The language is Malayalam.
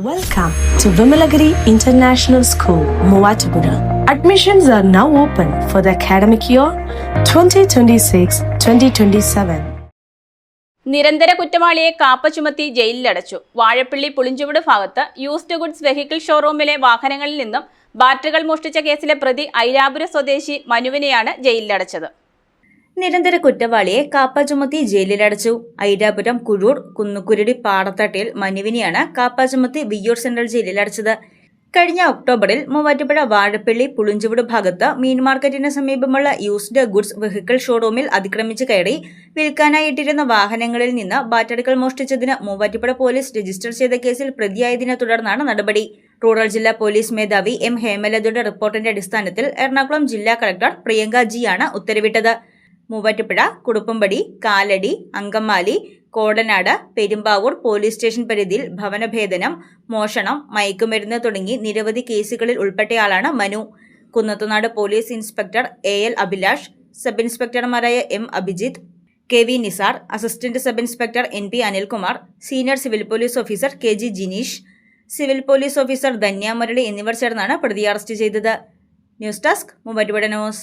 Welcome to Vimalagiri International School, Muatupura. Admissions are now open for the academic year 2026-2027. നിരന്തര കുറ്റവാളിയെ കാപ്പ ചുമത്തി ജയിലിലടച്ചു വാഴപ്പള്ളി പുളിഞ്ചുവിട് ഭാഗത്ത് യൂസ്ഡ് ഗുഡ്സ് വെഹിക്കിൾ ഷോറൂമിലെ വാഹനങ്ങളിൽ നിന്നും ബാറ്ററികൾ മോഷ്ടിച്ച കേസിലെ പ്രതി ഐരാപുര സ്വദേശി മനുവിനെയാണ് ജയിലിലടച്ചത് നിരന്തര കുറ്റവാളിയെ കാപ്പ ചുമത്തി ജയിലിലടച്ചു. ഐരാപുരം കുഴൂർ കുന്നുകുരുടി പാടത്തട്ടിൽ മനുവിനെയാണ് കാപ്പ ചുമത്തി വിയ്യൂർ സെൻട്രൽ ജയിലിലടച്ചത്. കഴിഞ്ഞ ഒക്ടോബറിൽ മൂവാറ്റുപുഴ വാഴപ്പള്ളി പുളിഞ്ചുവിട് ഭാഗത്ത് മീൻ മാർക്കറ്റിന് സമീപമുള്ള യൂസ്ഡ് ഗുഡ്സ് വെഹിക്കിൾ ഷോറൂമിൽ അതിക്രമിച്ച് കയറി വിൽക്കാനായിട്ടിരുന്ന വാഹനങ്ങളിൽ നിന്ന് ബാറ്ററികൾ മോഷ്ടിച്ചതിന് മൂവാറ്റുപുഴ പോലീസ് രജിസ്റ്റർ ചെയ്ത കേസിൽ പ്രതിയായതിനെ തുടർന്നാണ് നടപടി. റൂറൽ ജില്ലാ പോലീസ് മേധാവി എം ഹേമലതയുടെ റിപ്പോർട്ടിന്റെ അടിസ്ഥാനത്തിൽ എറണാകുളം ജില്ലാ കളക്ടർ പ്രിയങ്ക ജിയാണ് ഉത്തരവിട്ടത്. മൂവാറ്റുപുഴ കുടുപ്പമ്പടി കാലടി അങ്കമാലി കോടനാട് പെരുമ്പാവൂർ പോലീസ് സ്റ്റേഷൻ പരിധിയിൽ ഭവനഭേദനം മോഷണം മയക്കുമരുന്ന് തുടങ്ങി നിരവധി കേസുകളിൽ ഉൾപ്പെട്ടയാളാണ് Manu. Kunnathunad police inspector A L Abhilash sub ഇൻസ്പെക്ടർമാരായ M Abhijith K V Nisar assistant sub inspector N P Anilkumar senior civil police officer K G Jineesh civil police officer Dhanya Murali എന്നിവർ ചേർന്നാണ് പ്രതിയെ അറസ്റ്റ് ചെയ്തത്. News desk Muvattupuzha news.